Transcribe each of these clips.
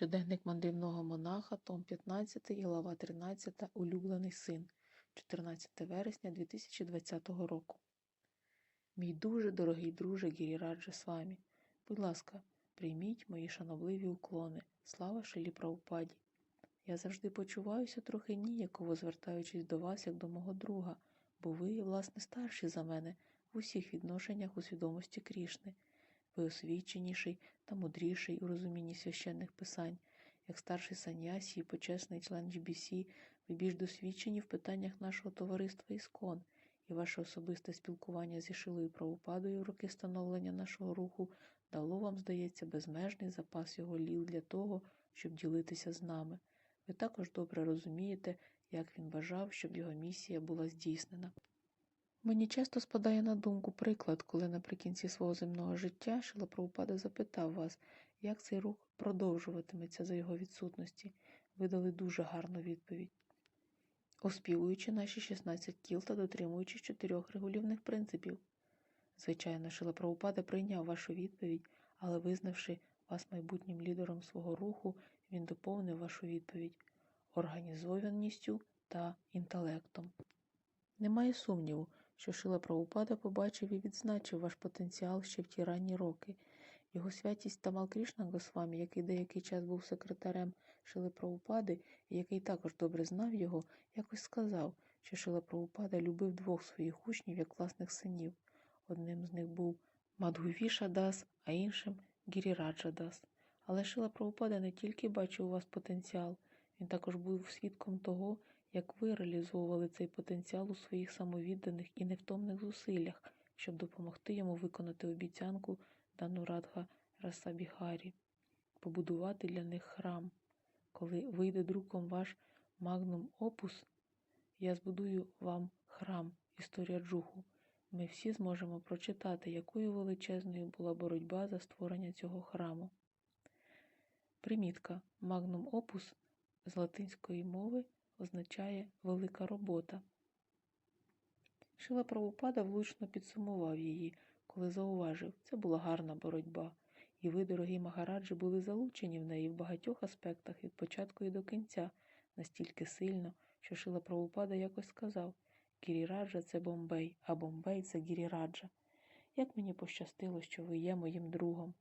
Щоденник мандрівного монаха, том 15, глава 13, улюблений син, 14 вересня 2020 року. Мій дуже дорогий друже Гіріраджа з вами. Будь ласка, прийміть мої шанобливі уклони. Слава Шилі Праупаді. Я завжди почуваюся трохи ніяково, звертаючись до вас як до мого друга, бо ви, власне, старші за мене в усіх відношеннях у свідомості Крішни. Ви освіченіший та мудріший у розумінні священних писань. Як старший санясі і почесний член GBC, ви більш досвідчені в питаннях нашого товариства Іскон, і ваше особисте спілкування зі Шилою Правопадою в роки становлення нашого руху дало вам, здається, безмежний запас його ліл для того, щоб ділитися з нами. Ви також добре розумієте, як він бажав, щоб його місія була здійснена. Мені часто спадає на думку приклад, коли наприкінці свого земного життя Шила Прабхупада запитав вас, як цей рух продовжуватиметься за його відсутності. Ви дали дуже гарну відповідь. Оспівуючи наші 16 кіл та дотримуючись чотирьох регулівних принципів. Звичайно, Шила Прабхупада прийняв вашу відповідь, але визнавши вас майбутнім лідером свого руху, він доповнив вашу відповідь організованістю та інтелектом. Немає сумніву, що Шила Прабхупада побачив і відзначив ваш потенціал ще в ті ранні роки. Його святість Тамал Крішна Госвамі, який деякий час був секретарем Шили Прабхупади і який також добре знав його, якось сказав, що Шила Прабхупада любив двох своїх учнів як власних синів. Одним з них був Мадгувіша Дас, а іншим Гіріраджа Дас. Але Шила Прабхупада не тільки бачив у вас потенціал, він також був свідком того, як ви реалізовували цей потенціал у своїх самовідданих і невтомних зусиллях, щоб допомогти йому виконати обіцянку дану Радха Расабіхарі, побудувати для них храм. Коли вийде друком ваш магнум опус, я збудую вам храм, історія Джуху. Ми всі зможемо прочитати, якою величезною була боротьба за створення цього храму. Примітка Магнум опус з латинської мови означає велика робота. Шила Правопада влучно підсумував її, коли зауважив, це була гарна боротьба, і ви, дорогі Магараджі, були залучені в неї в багатьох аспектах від початку і до кінця, настільки сильно, що Шила Правопада якось сказав Гіріраджа це Бомбей, а Бомбей це Гіріраджа. Як мені пощастило, що ви є моїм другом.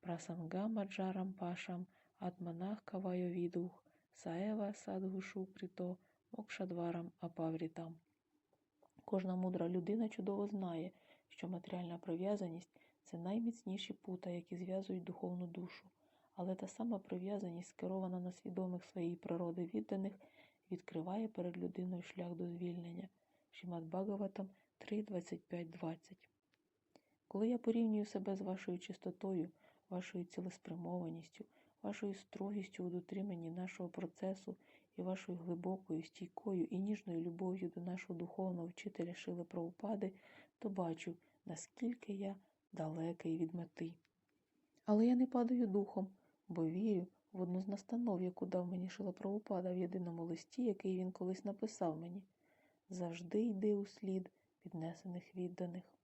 Прасангама Джарам Пашам, Атманах Кавайо Відух, Саева Садгушу Прито, Мокшадварам Апаврітам. Кожна мудра людина чудово знає, що матеріальна прив'язаність це найміцніші пута, які зв'язують духовну душу, але та сама прив'язаність, скерована на свідомих своєї природи відданих, відкриває перед людиною шлях до звільнення. Шімат Багаватам 3.25.20 Коли я порівнюю себе з вашою чистотою, вашою цілеспрямованістю, вашою строгістю у дотриманні нашого процесу і вашою глибокою, стійкою і ніжною любов'ю до нашого духовного вчителя Шили Праупади, то бачу, наскільки я далекий від мети. Але я не падаю духом, бо вірю в одну з настанов, яку дав мені Шила Праупада в єдиному листі, який він колись написав мені. Завжди йди у слід піднесених відданих.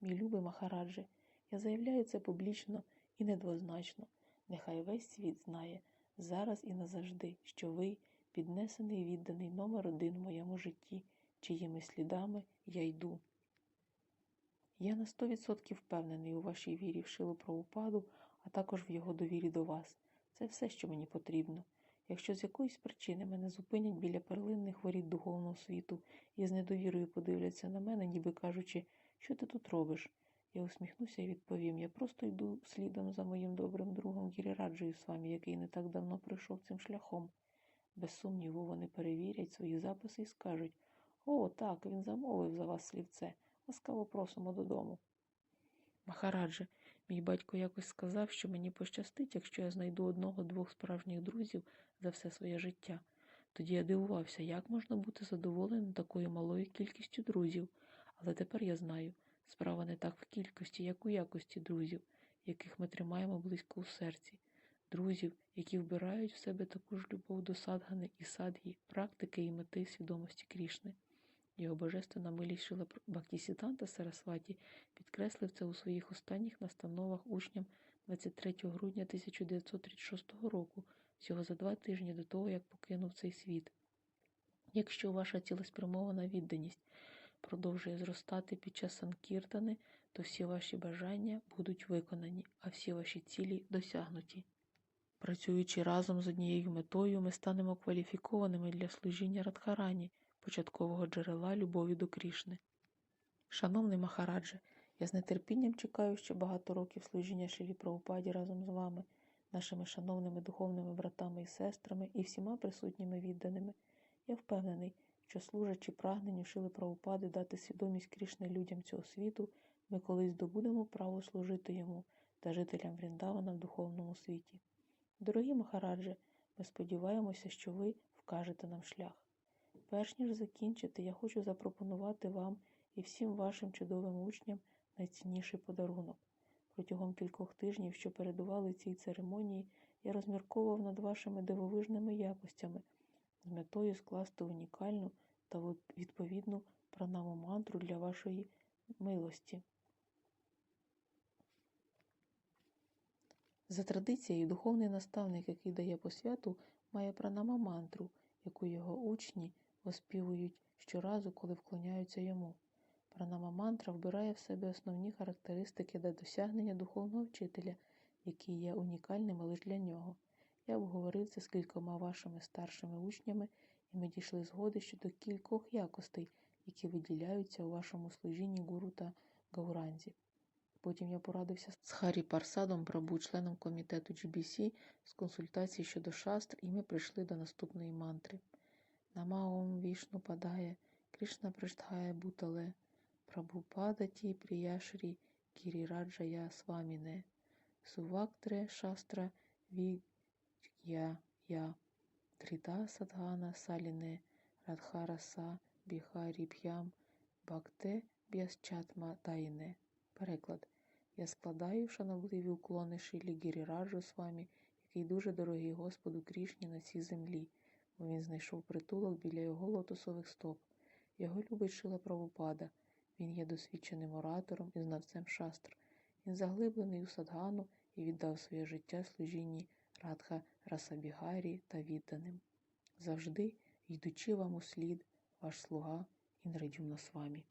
Мій любий Махараджи, я заявляю це публічно і недвозначно. Нехай весь світ знає зараз і назавжди, що ви піднесений і відданий номер один в моєму житті, чиїми слідами я йду. Я на сто відсотків впевнений у вашій вірі в шилу правопаду, а також в його довірі до вас. Це все, що мені потрібно. Якщо з якоїсь причини мене зупинять біля перлинних воріт духовного світу і з недовірою подивляться на мене, ніби кажучи, що ти тут робиш, я усміхнуся і відповім: я просто йду слідом за моїм добрим другом Гіріраджею з вами, який не так давно прийшов цим шляхом. Без сумніву, вони перевірять свої записи і скажуть О, так, він замовив за вас слівце. Ласкаво просимо додому. Махарадже, мій батько якось сказав, що мені пощастить, якщо я знайду одного-двох справжніх друзів за все своє життя. Тоді я дивувався, як можна бути задоволеним такою малою кількістю друзів, але тепер я знаю, справа не так в кількості, як у якості друзів, яких ми тримаємо близько у серці, друзів, які вбирають в себе таку ж любов до садгани і садгі, практики і мети свідомості Крішни. Його божественна милість Шила Бхактісіданта Сарасваті підкреслив це у своїх останніх настановах учням 23 грудня 1936 року, всього за два тижні до того, як покинув цей світ. Якщо ваша цілеспрямована відданість продовжує зростати під час Санкіртани, то всі ваші бажання будуть виконані, а всі ваші цілі досягнуті. Працюючи разом з однією метою, ми станемо кваліфікованими для служіння Радхарані, початкового джерела любові до Крішни. Шановний Махарадже, я з нетерпінням чекаю ще багато років служіння Шилі Прабхупаді разом з вами, нашими шановними духовними братами і сестрами і всіма присутніми відданими. Я впевнений, що служачи прагненню Шили Прабхупади дати свідомість Крішни людям цього світу, ми колись здобудемо право служити йому та жителям Вріндавана в духовному світі. Дорогі Махараджи, ми сподіваємося, що ви вкажете нам шлях. Перш ніж закінчити, я хочу запропонувати вам і всім вашим чудовим учням найцінніший подарунок. Протягом кількох тижнів, що передували цій церемонії, я розмірковував над вашими дивовижними якостями з метою скласти унікальну та відповідну пранаму мантру для вашої милості. За традицією, духовний наставник, який дає посвяту, має пранама мантру, яку його учні оспівують щоразу, коли вклоняються йому. Пранама мантра вбирає в себе основні характеристики для досягнення духовного вчителя, які є унікальними лише для нього. Я обговорив це з кількома вашими старшими учнями, і ми дійшли згоди щодо кількох якостей, які виділяються у вашому служінні гуру та гауранзі. Потім я порадився з Харі Парсадом, Прабу, членом комітету GBC, з консультацій щодо шастр, і ми прийшли до наступної мантри. Намаом вішну падає, Кришна приштхає бутале, Прабхупадаті Прияшрі Кіріраджая Сваміне, Сувактре Шастра Віг'я Я, Трида Садгана Саліне, Радхараса Біхарі Бакте Б'ясчатма Тайне. Переклад. Я складаю шанобливі уклони Шилі Гіріраджу з вами, який дуже дорогий Господу Крішні на цій землі, бо він знайшов притулок біля його лотосових стоп. Його любить Шила Правопада. Він є досвідченим оратором і знавцем шастр. Він заглиблений у садгану і віддав своє життя служінні Радха Расабігарі та відданим. Завжди, йдучи вам у слід, ваш слуга Інрадюмна з вами.